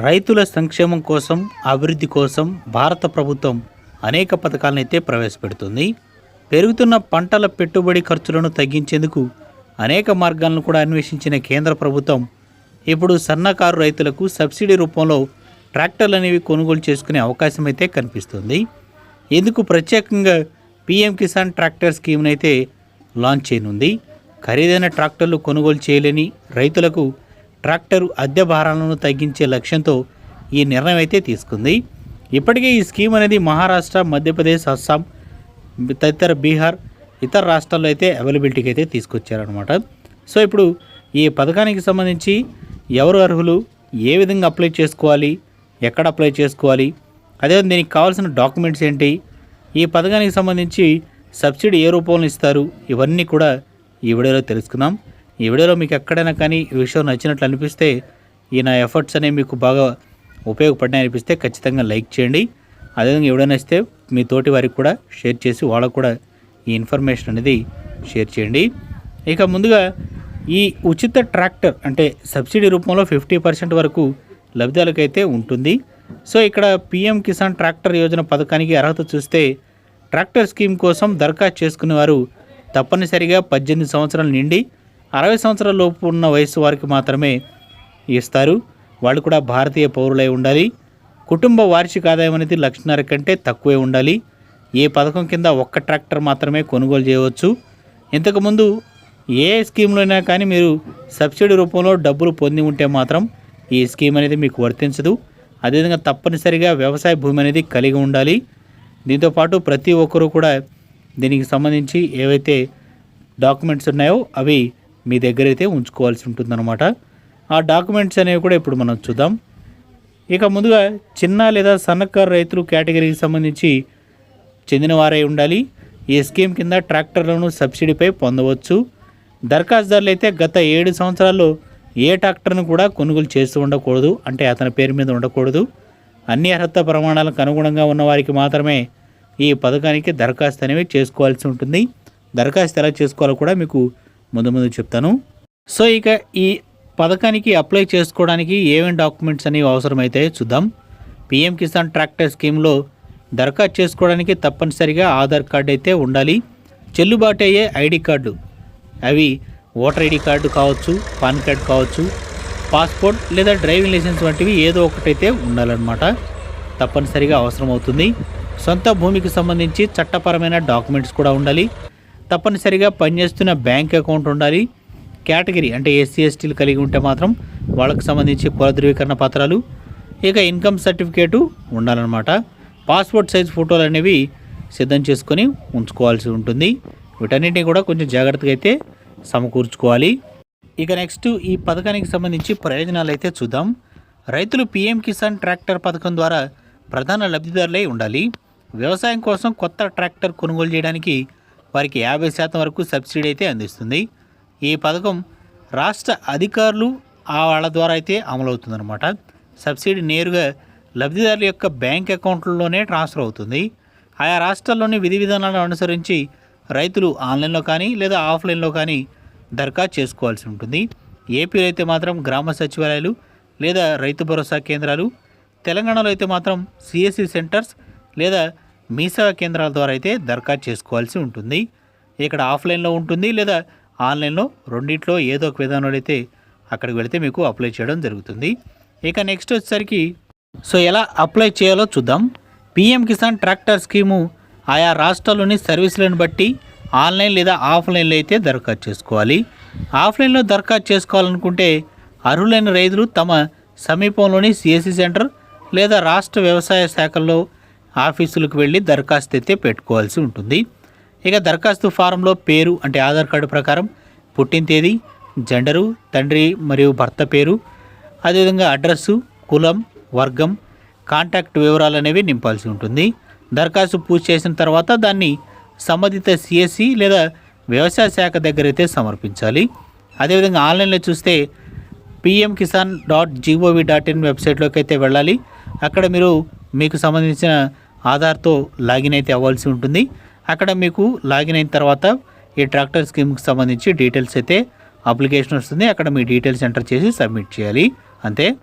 రైతుల సంక్షేమం కోసం అభివృద్ధి కోసం భారత ప్రభుత్వం అనేక పథకాలనైతే ప్రవేశపెడుతుంది. పెరుగుతున్న పంటల పెట్టుబడి ఖర్చులను తగ్గించేందుకు అనేక మార్గాలను కూడా అన్వేషించిన కేంద్ర ప్రభుత్వం ఇప్పుడు సన్నకారు రైతులకు సబ్సిడీ రూపంలో ట్రాక్టర్లు అనేవి కొనుగోలు చేసుకునే అవకాశం అయితే కనిపిస్తుంది. ఇందుకు ప్రత్యేకంగా పీఎం కిసాన్ ట్రాక్టర్ స్కీమ్ని అయితే లాంచ్ చేయనుంది. ఖరీదైన ట్రాక్టర్లు కొనుగోలు చేయలేని రైతులకు ట్రాక్టర్ అద్దె భారాలను తగ్గించే లక్ష్యంతో ఈ నిర్ణయం అయితే తీసుకుంది. ఇప్పటికే ఈ స్కీమ్ అనేది మహారాష్ట్ర మధ్యప్రదేశ్ అస్సాం తదితర బీహార్ ఇతర రాష్ట్రాల్లో అయితే అవైలబిలిటీకి అయితే తీసుకొచ్చారనమాట సో ఇప్పుడు ఈ పథకానికి సంబంధించి ఎవరు అర్హులు ఏ విధంగా అప్లై చేసుకోవాలి ఎక్కడ అప్లై చేసుకోవాలి అదే దీనికి కావాల్సిన డాక్యుమెంట్స్ ఏంటి ఈ పథకానికి సంబంధించి సబ్సిడీ ఏ రూపంలో ఇస్తారు ఇవన్నీ కూడా ఈ వీడియోలో తెలుసుకుందాం. ఈ వీడియోలో మీకు ఎక్కడైనా కానీ ఈ విషయం నచ్చినట్లు అనిపిస్తే ఈ నా ఎఫర్ట్స్ అనేవి మీకు బాగా ఉపయోగపడినాయి అనిపిస్తే ఖచ్చితంగా లైక్ చేయండి. అదేవిధంగా ఎవడైనా ఇస్తే మీ తోటి వారికి కూడా షేర్ చేసి వాళ్ళకు కూడా ఈ ఇన్ఫర్మేషన్ అనేది షేర్ చేయండి. ఇక ముందుగా ఈ ఉచిత ట్రాక్టర్ అంటే సబ్సిడీ రూపంలో ఫిఫ్టీ పర్సెంట్ వరకు లబ్ధాలకైతే ఉంటుంది. సో ఇక్కడ పిఎం కిసాన్ ట్రాక్టర్ యోజన పథకానికి అర్హత చూస్తే ట్రాక్టర్ స్కీమ్ కోసం దరఖాస్తు చేసుకునేవారు తప్పనిసరిగా పద్దెనిమిది సంవత్సరాల నిండి అరవై సంవత్సరాల లోపు ఉన్న వయసు వారికి మాత్రమే ఇస్తారు. వాళ్ళు కూడా భారతీయ పౌరులై ఉండాలి. కుటుంబ వార్షిక ఆదాయం అనేది లక్షన్నర కంటే తక్కువే ఉండాలి. ఏ పథకం కింద ఒక్క ట్రాక్టర్ మాత్రమే కొనుగోలు చేయవచ్చు. ఇంతకుముందు ఏ స్కీమ్లోనైనా అయినా కానీ మీరు సబ్సిడీ రూపంలో డబ్బులు పొంది ఉంటే మాత్రం ఈ స్కీమ్ అనేది మీకు వర్తించదు. అదేవిధంగా తప్పనిసరిగా వ్యవసాయ భూమి అనేది కలిగి ఉండాలి. దీంతోపాటు ప్రతి ఒక్కరూ కూడా దీనికి సంబంధించి ఏవైతే డాక్యుమెంట్స్ ఉన్నాయో అవి మీ దగ్గర అయితే ఉంచుకోవాల్సి ఉంటుందన్నమాట. ఆ డాక్యుమెంట్స్ అనేవి కూడా ఇప్పుడు మనం చూద్దాం. ఇక ముందుగా చిన్న లేదా సన్నకారు రైతులు కేటగిరీకి సంబంధించి చెందినవారై ఉండాలి. ఈ స్కీమ్ కింద ట్రాక్టర్లను సబ్సిడీపై పొందవచ్చు. దరఖాస్తుదారులు అయితే గత ఏడు సంవత్సరాల్లో ఏ ట్రాక్టర్ను కూడా కొనుగోలు చేస్తూ ఉండకూడదు. అంటే అతని పేరు మీద ఉండకూడదు. అన్ని అర్హత ప్రమాణాలకు అనుగుణంగా ఉన్న వారికి మాత్రమే ఈ పథకానికి దరఖాస్తు అనేవి చేసుకోవాల్సి ఉంటుంది. దరఖాస్తు ఎలా చేసుకోవాలో కూడా మీకు ముందు ముందు చెప్తాను. సో ఇక ఈ పథకానికి అప్లై చేసుకోవడానికి ఏమేమి డాక్యుమెంట్స్ అనేవి అవసరమైతే చూద్దాం. పిఎం కిసాన్ ట్రాక్టర్ స్కీమ్లో దరఖాస్తు చేసుకోవడానికి తప్పనిసరిగా ఆధార్ కార్డు అయితే ఉండాలి. చెల్లుబాటు అయ్యే ఐడి కార్డు అవి ఓటర్ ఐడి కార్డు కావచ్చు పాన్ కార్డ్ కావచ్చు పాస్పోర్ట్ లేదా డ్రైవింగ్ లైసెన్స్ వంటివి ఏదో ఒకటైతే ఉండాలన్నమాట. తప్పనిసరిగా అవసరం అవుతుంది సొంత భూమికి సంబంధించి చట్టపరమైన డాక్యుమెంట్స్ కూడా ఉండాలి. తప్పనిసరిగా పనిచేస్తున్న బ్యాంక్ అకౌంట్ ఉండాలి. కేటగిరీ అంటే ఎస్సీ ఎస్టీలు కలిగి ఉంటే మాత్రం వాళ్ళకు సంబంధించి కుల ధృవీకరణ పత్రాలు ఇక ఇన్కమ్ సర్టిఫికేటు ఉండాలన్నమాట. పాస్పోర్ట్ సైజ్ ఫోటోలు అనేవి సిద్ధం చేసుకొని ఉంచుకోవాల్సి ఉంటుంది. వీటన్నిటిని కూడా కొంచెం జాగ్రత్తగా అయితే సమకూర్చుకోవాలి. ఇక నెక్స్ట్ ఈ పథకానికి సంబంధించి ప్రయోజనాలు అయితే చూద్దాం. రైతులు పీఎం కిసాన్ ట్రాక్టర్ పథకం ద్వారా ప్రధాన లబ్ధిదారులై ఉండాలి. వ్యవసాయం కోసం కొత్త ట్రాక్టర్ కొనుగోలు చేయడానికి వారికి యాభై శాతం వరకు సబ్సిడీ అయితే అందిస్తుంది. ఈ పథకం రాష్ట్ర అధికారులు ఆ వాళ్ళ ద్వారా అయితే అమలవుతుందన్నమాట. సబ్సిడీ నేరుగా లబ్ధిదారుల యొక్క బ్యాంక్ అకౌంట్లలోనే ట్రాన్స్ఫర్ అవుతుంది. ఆయా రాష్ట్రాల్లోని విధి విధానాలను అనుసరించి రైతులు ఆన్లైన్లో కానీ లేదా ఆఫ్లైన్లో కానీ దరఖాస్తు చేసుకోవాల్సి ఉంటుంది. ఏపీలో అయితే మాత్రం గ్రామ సచివాలయాలు లేదా రైతు భరోసా కేంద్రాలు తెలంగాణలో అయితే మాత్రం సిఎస్సి సెంటర్స్ లేదా మీ సేవా కేంద్రాల ద్వారా అయితే దరఖాస్తు చేసుకోవాల్సి ఉంటుంది. ఇక్కడ ఆఫ్లైన్లో ఉంటుంది లేదా ఆన్లైన్లో రెండిట్లో ఏదో ఒక విధానంలో అయితే అక్కడికి వెళితే మీకు అప్లై చేయడం జరుగుతుంది. ఇక నెక్స్ట్ వచ్చేసరికి సో ఎలా అప్లై చేయాలో చూద్దాం. పిఎం కిసాన్ ట్రాక్టర్ స్కీము ఆయా రాష్ట్రాల్లోని సర్వీసులను బట్టి ఆన్లైన్ లేదా ఆఫ్లైన్లో అయితే దరఖాస్తు చేసుకోవాలి. ఆఫ్లైన్లో దరఖాస్తు చేసుకోవాలనుకుంటే అర్హులైన రైతులు తమ సమీపంలోని సిఎస్సి సెంటర్ లేదా రాష్ట్ర వ్యవసాయ శాఖల్లో ఆఫీసులకు వెళ్ళి దరఖాస్తు అయితే పెట్టుకోవాల్సి ఉంటుంది. ఇక దరఖాస్తు ఫారంలో పేరు అంటే ఆధార్ కార్డు ప్రకారం పుట్టిన తేదీ జెండరు తండ్రి మరియు భర్త పేరు అదేవిధంగా అడ్రస్సు కులం వర్గం కాంటాక్ట్ వివరాలు అనేవి నింపాల్సి ఉంటుంది. దరఖాస్తు పూర్తి చేసిన తర్వాత దాన్ని సంబంధిత సిఎస్సి లేదా వ్యవసాయ శాఖ దగ్గర అయితే సమర్పించాలి. అదేవిధంగా ఆన్లైన్లో చూస్తే PM Kisan dot G O V dot in వెబ్సైట్లోకి అయితే వెళ్ళాలి. అక్కడ మీరు మీకు సంబంధించిన ఆధార్తో లాగిన్ అయితే అవ్వాల్సి ఉంటుంది. అక్కడ మీకు లాగిన్ అయిన తర్వాత ఈ ట్రాక్టర్ స్కీమ్కి సంబంధించి డీటెయిల్స్ అయితే అప్లికేషన్ వస్తుంది. అక్కడ మీ డీటెయిల్స్ ఎంటర్ చేసి సబ్మిట్ చేయాలి. అంతే.